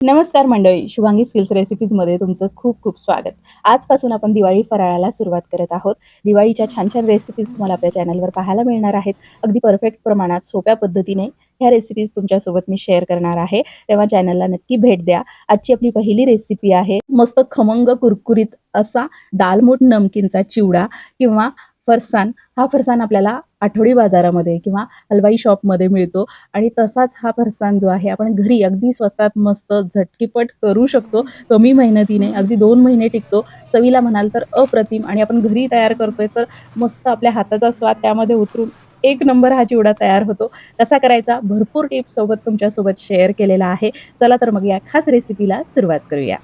नमस्कार मंडळी शुभांगी स्किल्स रेसिपीजमध्ये तुमचं खूप खूप स्वागत. आजपासून आपण दिवाळी फराळाला सुरुवात करत आहोत. दिवाळीच्या छान छान रेसिपीज तुम्हाला आपल्या चॅनलवर पाहायला मिळणार आहेत. अगदी परफेक्ट प्रमाणात सोप्या पद्धतीने ह्या रेसिपीज तुमच्यासोबत मी शेअर करणार आहे. तेव्हा चॅनलला नक्की भेट द्या. आजची आपली पहिली रेसिपी आहे मस्त खमंग कुरकुरीत असा दालमोट नमकीनचा चिवडा किंवा फरसान. हा फरसान आपल्याला आठवडी बाजारामध्ये किंवा हलवाई शॉपमध्ये मिळतो. आणि तसाच हा फरसान जो आहे आपण घरी अगदी स्वस्तात मस्त झटकीपट करू शकतो. कमी मेहनतीने अगदी दोन महिने टिकतो. चवीला म्हणाल तर अप्रतिम. आणि आपण घरी तयार करतोय तर मस्त आपल्या हाताचा स्वाद त्यामध्ये उतरून एक नंबर हा चिवडा तयार होतो. कसा करायचा. भरपूर टिप्स सोबत तुमच्यासोबत शेअर केलेला आहे. चला तर मग या खास रेसिपीला सुरुवात करूया.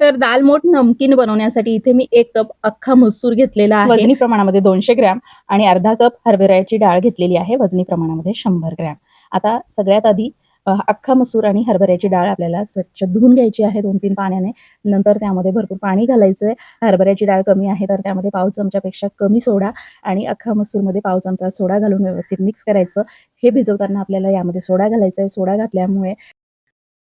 तर दालमोट नमकीन बनवण्यासाठी इथे मी एक कप अख्खा मसूर घेतलेला आहे. वजनी प्रमाणामध्ये दोनशे ग्रॅम आणि अर्धा कप हरभऱ्याची डाळ घेतलेली आहे वजनी प्रमाणामध्ये शंभर ग्रॅम. आता सगळ्यात आधी अख्खा मसूर आणि हरभऱ्याची डाळ आपल्याला स्वच्छ धुवून घ्यायची आहे दोन तीन पाण्याने. नंतर त्यामध्ये भरपूर पाणी घालायचं आहे हरभऱ्याची डाळ कमी आहे तर त्यामध्ये पाव चमच्यापेक्षा कमी सोडा आणि अख्खा मसूरमध्ये पाव चमचा सोडा घालून व्यवस्थित मिक्स करायचं. हे भिजवताना आपल्याला यामध्ये सोडा घालायचा आहे सोडा घातल्यामुळे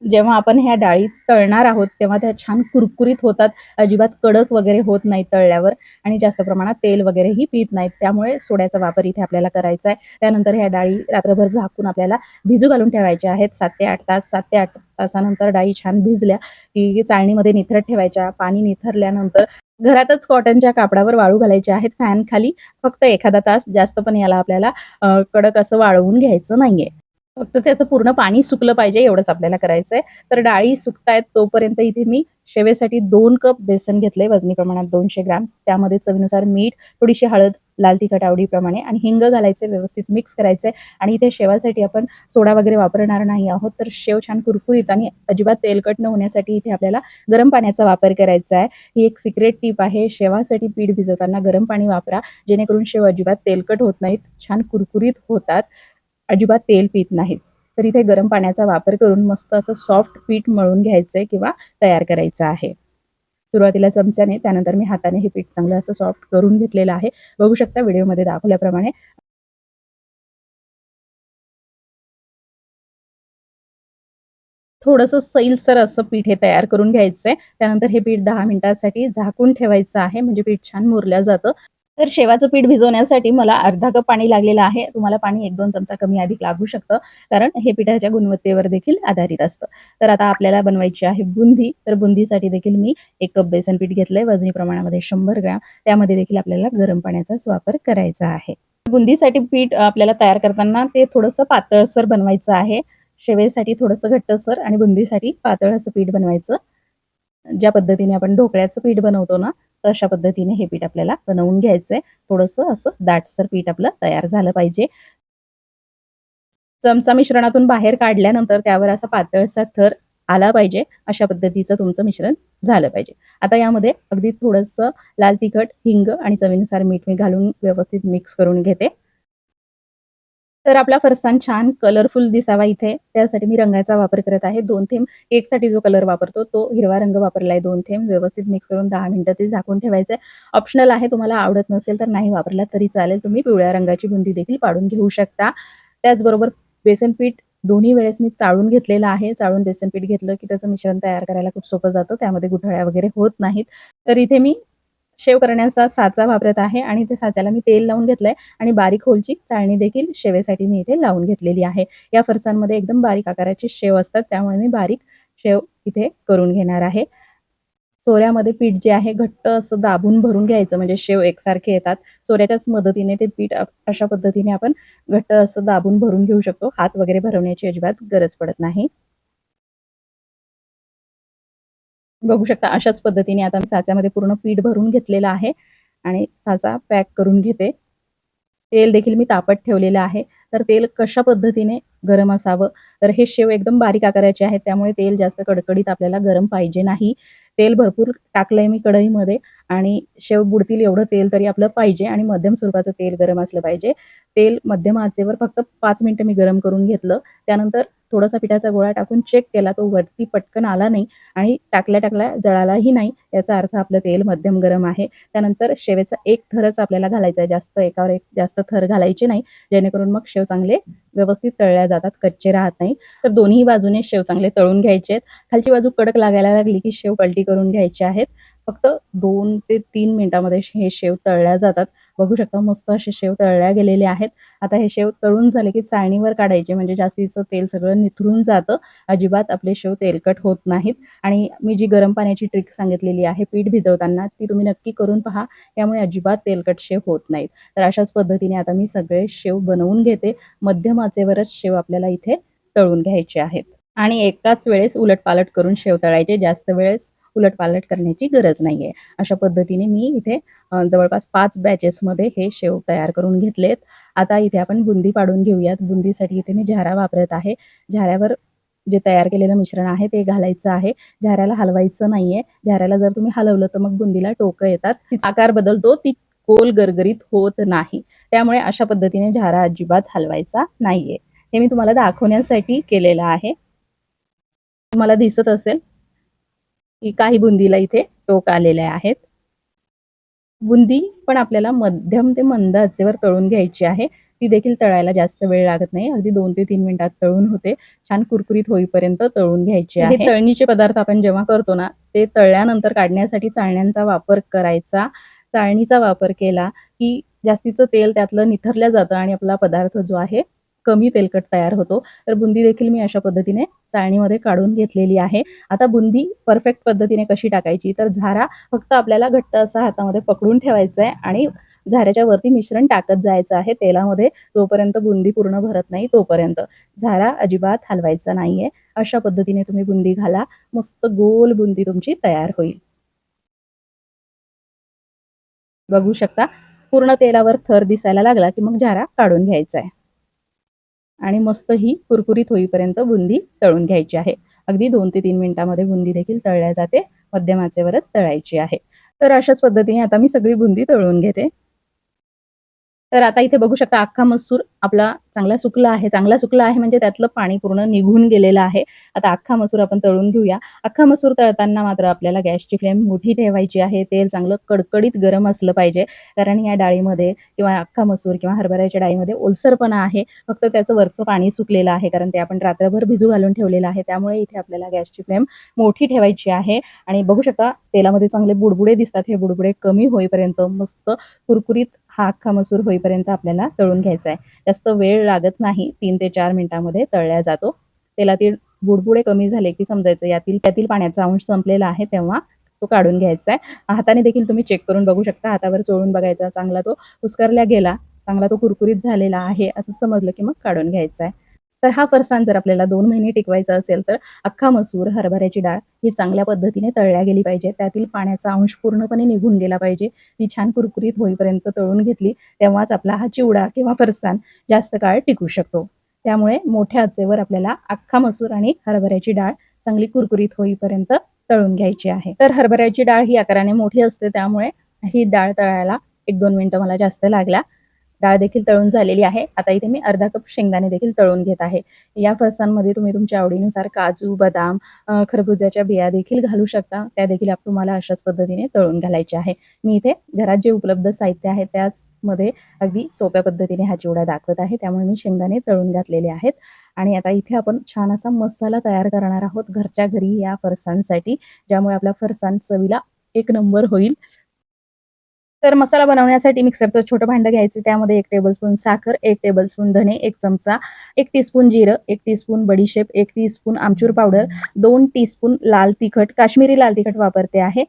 जेव्हा आपण ह्या डाळी तळणार आहोत तेव्हा त्या छान कुरकुरीत होतात. अजिबात कडक वगैरे होत नाही तळल्यावर आणि जास्त प्रमाणात तेल वगैरेही पित नाहीत. त्यामुळे सोड्याचा वापर इथे आपल्याला करायचा आहे. त्यानंतर ह्या डाळी रात्रभर झाकून आपल्याला भिजू घालून ठेवायच्या आहेत. सात ते आठ तास सात ते आठ तासानंतर डाळी छान भिजल्या की चाळणीमध्ये निथरत ठेवायच्या पाणी निथरल्यानंतर घरातच कॉटनच्या कापडावर वाळू घालायचे आहेत. फॅन खाली फक्त एखादा तास. जास्त पण याला आपल्याला कडक असं वाळवून घ्यायचं नाहीये. फक्त त्याचं पूर्ण पाणी सुकलं पाहिजे एवढंच आपल्याला करायचंय. तर डाळी सुकतायत तोपर्यंत इथे मी शेवेसाठी दोन कप बेसन घेतलंय वजनी प्रमाणात दोनशे ग्राम. त्यामध्ये चवीनुसार मीठ थोडीशी हळद लाल तिखट आवडीप्रमाणे आणि हिंग घालायचे व्यवस्थित मिक्स करायचे आणि इथे शेवासाठी आपण सोडा वगैरे वापरणार नाही आहोत तर शेव छान कुरकुरीत आणि अजिबात तेलकट न होण्यासाठी इथे आपल्याला गरम पाण्याचा वापर करायचा आहे ही एक सिक्रेट टीप आहे शेवासाठी पीठ भिजवताना गरम पाणी वापरा जेणेकरून शेव अजिबात तेलकट होत नाहीत छान कुरकुरीत होतात. अजिबात तेल पित नाहीत. तर इथे गरम पाण्याचा वापर करून मस्त असं सॉफ्ट पीठ मळून घ्यायचंय किंवा तयार करायचं आहे. सुरुवातीला चमच्याने त्यानंतर मी हाताने हे पीठ चांगलं असं सॉफ्ट करून घेतलेलं आहे. बघू शकता व्हिडिओमध्ये दाखवल्याप्रमाणे. थोडंसं सैलसर असं पीठ हे तयार करून घ्यायचंय. त्यानंतर हे पीठ दहा मिनिटांसाठी झाकून ठेवायचं आहे. म्हणजे पीठ छान मुरलं जातं. तर शेवाचं पीठ भिजवण्यासाठी मला अर्धा कप पाणी लागलेलं आहे. तुम्हाला पाणी एक दोन चमचा कमी अधिक लागू शकतं. कारण हे पिठाच्या गुणवत्तेवर देखील आधारित असतं. तर आता आपल्याला बनवायची आहे बुंदी. तर बुंदीसाठी देखील मी एक कप बेसन पीठ घेतलंय. वजनी प्रमाणामध्ये शंभर ग्रॅम. त्यामध्ये देखील आपल्याला गरम पाण्याचाच वापर करायचा आहे. बुंदीसाठी पीठ आपल्याला तयार करताना ते थोडंसं पातळसर बनवायचं आहे. शेवेसाठी थोडंसं घट्टसर आणि बुंदीसाठी पातळ असं पीठ बनवायचं. ज्या पद्धतीने आपण ढोकळ्याचं पीठ बनवतो ना अशा पद्धतीने हे पीठ आपल्याला बनवून घ्यायचंय. थोडंसं असं दाटसर पीठ आपलं तयार झालं पाहिजे. चमचा मिश्रणातून बाहेर काढल्यानंतर त्यावर असा पातळसा थर आला पाहिजे. अशा पद्धतीचं तुमचं मिश्रण झालं पाहिजे. आता यामध्ये अगदी थोडंसं लाल तिखट हिंग आणि चवीनुसार मीठ मी घालून व्यवस्थित मिक्स करून घेते. तर आपला फरसाण छान कलरफुल दिसावा इथे. त्यासाठी मी रंगाचा वापर करत आहे. दोन थेंब केकसाठी जो कलर वापरतो तो हिरवा रंग वापरलाय दोन थेंब. व्यवस्थित मिक्स करून दहा मिनिटं ते झाकून ठेवायचं ऑप्शनल आहे तुम्हाला आवडत नसेल तर नाही वापरला तरी चालेल. तुम्ही पिवळ्या रंगाची बुंदी देखील पाडून घेऊ शकता. त्याचबरोबर बेसन पीठ दोन्ही वेळेस मी चाळून घेतलेलं आहे. चाळून बेसन पीठ घेतलं की त्याचं मिश्रण तयार करायला खूप सोपं जातं. त्यामध्ये गुठळ्या वगैरे होत नाहीत. तर इथे मी शेव करण्याचा साचा वापरत आहे आणि त्या साच्याला मी तेल लावून घेतलंय आणि बारीक होलची चाळणी देखील शेवेसाठी मी इथे लावून घेतलेली आहे. या फरसांमध्ये एकदम बारीक आकाराचे शेव असतात त्यामुळे मी बारीक शेव इथे करून घेणार आहे. सोऱ्यामध्ये पीठ जे आहे घट्ट असं दाबून भरून घ्यायचं म्हणजे शेव एकसारखे येतात. सोऱ्याच्याच मदतीने ते पीठ अशा पद्धतीने आपण घट्ट असं दाबून भरून घेऊ शकतो. हात वगैरे भरवण्याची अजिबात गरज पडत नाही. बघू शकता अशाच पद्धतीने आता मी साच्यामध्ये पूर्ण पीठ भरून घेतलेलं आहे आणि साचा पॅक करून घेते. तेल देखील मी तापत ठेवलेलं आहे. तर तेल कशा पद्धतीने गरम असावं? तर हे शेव एकदम बारीक आकाराचे आहेत त्यामुळे तेल जास्त कडकडीत आपल्याला गरम पाहिजे नाही. तेल भरपूर टाकलंय मी कढईमध्ये आणि शेव बुडतील एवढं तेल तरी आपलं पाहिजे आणि मध्यम स्वरूपाचं तेल गरम असलं पाहिजे. तेल मध्यम आचेवर फक्त पाच मिनटं मी गरम करून घेतलं. त्यानंतर थोडासा पिठाचा गोळा टाकून चेक केला तो वरती पटकन आला नाही आणि टाकल्या टाकल्या जळालाही नाही याचा अर्थ आपलं तेल मध्यम गरम आहे. त्यानंतर शेवेचा एक थरच आपल्याला घालायचा आहे जास्त एकावर एक जास्त थर घालायचे नाही जेणेकरून मग शेव चांगले व्यवस्थित तळल्या जातात कच्चे राहत नाही. तर दोन्ही बाजूने शेव चांगले तळून घ्यायचे आहेत. खालची बाजू कडक लागायला लागली की शेव पलटी करून घ्यायचे आहेत. फक्त दोन ते तीन मिनिटामध्ये हे शेव तळल्या जातात. बघू शकता मस्त असे शेव तळल्या गेलेले आहेत. आता हे शेव तळून झाले की चाळणीवर काढायचे म्हणजे जास्तीचं तेल सगळं निथरून जातं. अजिबात आपले शेव तेलकट होत नाहीत. आणि मी जी गरम पाण्याची ट्रिक सांगितलेली आहे पीठ भिजवताना ती तुम्ही नक्की करून पहा. त्यामुळे अजिबात तेलकट शेव होत नाहीत. तर अशाच पद्धतीने आता मी सगळे शेव बनवून घेते. मध्यम आचेवरच शेव आपल्याला इथे तळून घ्यायचे आहेत. आणि एकाच वेळेस उलटपालट करून शेव तळायचे. जास्त वेळेस उलटपालट करण्याची गरज नाही आहे अशा पद्धतीने मी इथे जवळपास पाच बॅचेसमध्ये हे शेव तयार करून घेतलेत. आता इथे आपण बुंदी पाडून घेऊयात. बुंदीसाठी इथे मी झारा वापरत आहे. झाऱ्यावर जे तयार केलेलं मिश्रण आहे ते घालायचं आहे. झाऱ्याला हलवायचं नाहीये. झाऱ्याला जर तुम्ही हलवलं तर मग बुंदीला टोकं येतात. तिचा आकार बदलतो ती गोल गरगरीत होत नाही. त्यामुळे अशा पद्धतीने झारा अजिबात हलवायचा नाहीये. हे मी तुम्हाला दाखवण्यासाठी केलेलं आहे. तुम्हाला दिसत असेल की काही बुंदीला इथे टोक आलेले आहेत. बुंदी पण आपल्याला मध्यम ते मंद आचेवर तळून घ्यायची आहे. ती देखील तळायला जास्त वेळ लागत नाही. अगदी दोन ते तीन मिनिटात तळून होते. छान कुरकुरीत होईपर्यंत तळून घ्यायची आहे. तळणीचे पदार्थ आपण जेव्हा करतो ना ते तळल्यानंतर काढण्यासाठी चाळण्यांचा वापर करायचा. चाळणीचा वापर केला की जास्तीचं तेल त्यातलं निथरल्या जातं आणि आपला पदार्थ जो आहे कमी तेलकट तयार होतो. तर बुंदी देखील मी अशा पद्धतीने चाळणीमध्ये काढून घेतलेली आहे. आता बुंदी परफेक्ट पद्धतीने कशी टाकायची? तर झारा फक्त आपल्याला घट्ट असा हातामध्ये पकडून ठेवायचा आहे आणि झाऱ्याच्या वरती मिश्रण टाकत जायचं आहे तेलामध्ये. जोपर्यंत बुंदी पूर्ण भरत नाही तोपर्यंत. झारा अजिबात हलवायचा नाहीये. अशा पद्धतीने तुम्ही बुंदी घाला. मस्त गोल बुंदी तुमची तयार होईल. बघू शकता पूर्ण तेलावर थर दिसायला लागला की मग झारा काढून घ्यायचा आहे आणि मस्त ही कुरकुरीत होईपर्यंत बुंदी तळून घ्यायची आहे. अगदी दोन ते तीन मिनिटांमध्ये बुंदी देखील तळल्या जाते. मध्यम आचेवरच तळायची आहे. तर अशाच पद्धतीने आता मी सगळी बुंदी तळून घेते. तर आता इथे बघू शकता अख्खा मसूर आपला चांगला सुकला आहे. चांगला सुकला आहे म्हणजे त्यातलं पाणी पूर्ण निघून गेलेलं आहे. आता अख्खा मसूर आपण तळून घेऊया. अख्खा मसूर तळताना मात्र आपल्याला गॅसची फ्लेम मोठी ठेवायची आहे. तेल चांगलं कडकडीत गरम असलं पाहिजे. कारण या डाळीमध्ये किंवा अख्खा मसूर किंवा हरभऱ्याच्या डाळीमध्ये ओलसरपणा आहे. फक्त त्याचं वरचं पाणी सुकलेलं आहे. कारण ते आपण रात्रभर भिजू घालून ठेवलेलं आहे. त्यामुळे इथे आपल्याला गॅसची फ्लेम मोठी ठेवायची आहे. आणि बघू शकता तेलामध्ये चांगले बुडबुडे दिसतात. हे बुडबुडे कमी होईपर्यंत मस्त कुरकुरीत हा अख्खा मसूर होईपर्यंत आपल्याला तळून घ्यायचा आहे जास्त वेळ लागत नाही तीन ते चार मिनिटांमध्ये तळल्या जातो. तेलातील बुडबुडे कमी झाले की समजायचं यातील त्यातील पाण्याचा अंश संपलेला आहे तेव्हा तो काढून घ्यायचा आहे हाताने देखील तुम्ही चेक करून बघू शकता हातावर चोळून बघायचा चांगला तो उस्करल्या गेला चांगला तो कुरकुरीत झालेला आहे असं समजलं की मग काढून घ्यायचा आहे तर हा फरसाण जर आपल्याला दोन महिने टिकवायचा असेल तर अख्खा मसूर हरभऱ्याची डाळ ही चांगल्या पद्धतीने तळल्या गेली पाहिजे. त्यातील पाण्याचा अंश पूर्णपणे निघून गेला पाहिजे. ती छान कुरकुरीत होईपर्यंत तळून घेतली तेव्हाच आपला हा चिवडा किंवा फरसाण जास्त काळ टिकू शकतो. त्यामुळे मोठ्या आचेवर आपल्याला अख्खा मसूर आणि हरभऱ्याची डाळ चांगली कुरकुरीत होईपर्यंत तळून घ्यायची आहे. तर हरभऱ्याची डाळ ही आकाराने मोठी असते त्यामुळे ही डाळ तळायला एक दोन मिनटं मला जास्त लागल्या डाळ देखील तळून झालेली आहे. आता इथे मी अर्धा कप शेंगदाणे देखील तळून घेत आहे. या फरसांमध्ये तुम्ही तुमच्या आवडीनुसार काजू बदाम खरबुजाच्या बिया देखील घालू शकता. त्या देखील आप तुम्हाला अशाच पद्धतीने तळून घालायचे आहे. मी इथे घरात जे उपलब्ध साहित्य आहे त्याच मध्ये अगदी सोप्या पद्धतीने हा चिवडा दाखवत आहे. त्यामुळे मी शेंगदाणे तळून घातलेले आहेत. आणि आता इथे आपण छान असा मसाला तयार करणार आहोत घरच्या घरी या फरसांसाठी ज्यामुळे आपला फरसाण चवीला एक नंबर होईल. तर मसाला बनवण्यासाठी मिक्सरचं छोटं भांडं घ्यायचं त्यामध्ये एक टेबलस्पून साखर एक टेबलस्पून धने एक चमचा एक टीस्पून जिरं एक टीस्पून बडीशेप एक टीस्पून आमचूर पावडर दोन टीस्पून लाल तिखट काश्मीरी लाल तिखट वापरते आहे.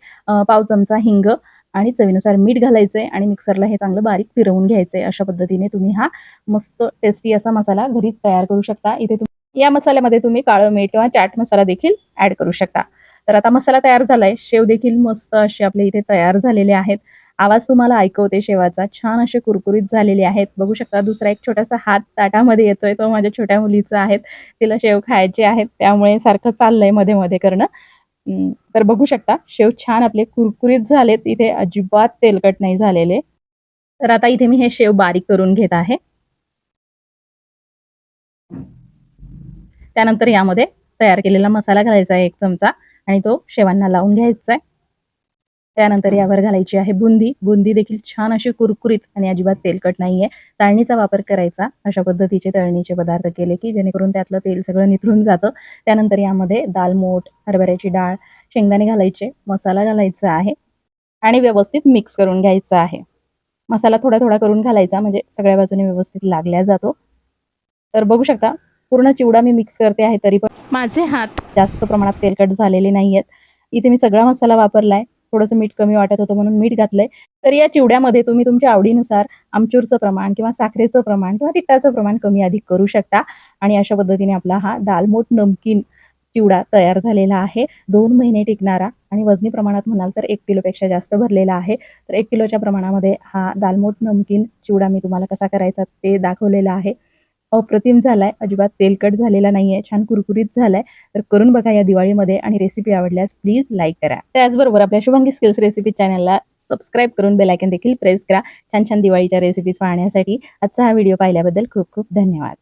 पाव चमचा हिंग आणि चवीनुसार मीठ घालायचं आहे आणि मिक्सरला हे चांगलं बारीक फिरवून घ्यायचं आहे अशा पद्धतीने तुम्ही हा मस्त टेस्टी असा मसाला घरीच तयार करू शकता. इथे तुम्ही या मसाल्यामध्ये तुम्ही काळं मीठ किंवा चाट मसाला देखील ॲड करू शकता. तर आता मसाला तयार झालाय. शेव देखील मस्त असे आपले इथे तयार झालेले आहेत. आवाज तुम्हाला ऐकवते शेवाचा छान असे कुरकुरीत झालेले आहेत. बघू शकता दुसरा एक छोटासा हात ताटामध्ये येतोय. तो माझ्या छोट्या मुलीचा आहे. तिला शेव खायचे आहेत. त्यामुळे सारखं चाललंयमध्ये मध्ये करणं. तर बघू शकता शेव छान आपले कुरकुरीत झालेत. इथे अजिबात तेलकट नाही झालेले. तर आता इथे मी हे शेव बारीक करून घेत आहे. त्यानंतर यामध्ये तयार केलेला मसाला घालायचा आहे एक चमचा आणि तो शेवांना लावून घ्यायचा आहे त्यानंतर यावर घालायची आहे बुंदी. बुंदी देखील छान अशी कुरकुरीत आणि अजिबात तेलकट नाहीये. चाळणीचा वापर करायचा. अशा पद्धतीचे तळणीचे पदार्थ केले की जेणेकरून त्यातलं तेल सगळं निथळून जातं. त्यानंतर यामध्ये दालमोठ हरभऱ्याची डाळ शेंगदाणे घालायचे. मसाला घालायचा आहे आणि व्यवस्थित मिक्स करून घ्यायचा आहे. मसाला थोडा थोडा करून घालायचा म्हणजे सगळ्या बाजूने व्यवस्थित लागल्या जातो. तर बघू शकता पूर्ण चिवडा मी मिक्स करते आहे तरी पण माझे हात जास्त प्रमाणात तेलकट झालेले नाही आहेत इथे मी सगळा मसाला वापरलाय. थोडंसं मीठ कमी वाटत होतं म्हणून मीठ घातलंय. तर या चिवड्यामध्ये तुम्ही तुमच्या आवडीनुसार आमचूरचं प्रमाण किंवा साखरेचं प्रमाण किंवा तिखटाचं प्रमाण कमी अधिक करू शकता. आणि अशा पद्धतीने आपला हा दालमोठ नमकीन चिवडा तयार झालेला आहे. दोन महिने टिकणारा आणि वजनी प्रमाणात म्हणाल तर एक किलोपेक्षा जास्त भरलेला आहे. तर एक किलोच्या प्रमाणामध्ये हा दालमोठ नमकीन चिवडा मी तुम्हाला कसा करायचा ते दाखवलेला आहे. अप्रतिम झालाय. अजिबात तेलकट झालेला नाहीये. छान कुरकुरीत झालाय. तर करून बघा या दिवाळीमध्ये आणि रेसिपी आवडल्यास प्लीज लाईक करा. त्याचबरोबर आपल्या शुभांगी स्किल्स रेसिपी चॅनलला सबस्क्राईब करून बेलायकन देखील प्रेस करा. छान छान दिवाळीच्या रेसिपीज पाहण्यासाठी आजचा हा व्हिडिओ पाहिल्याबद्दल खूप खूप धन्यवाद.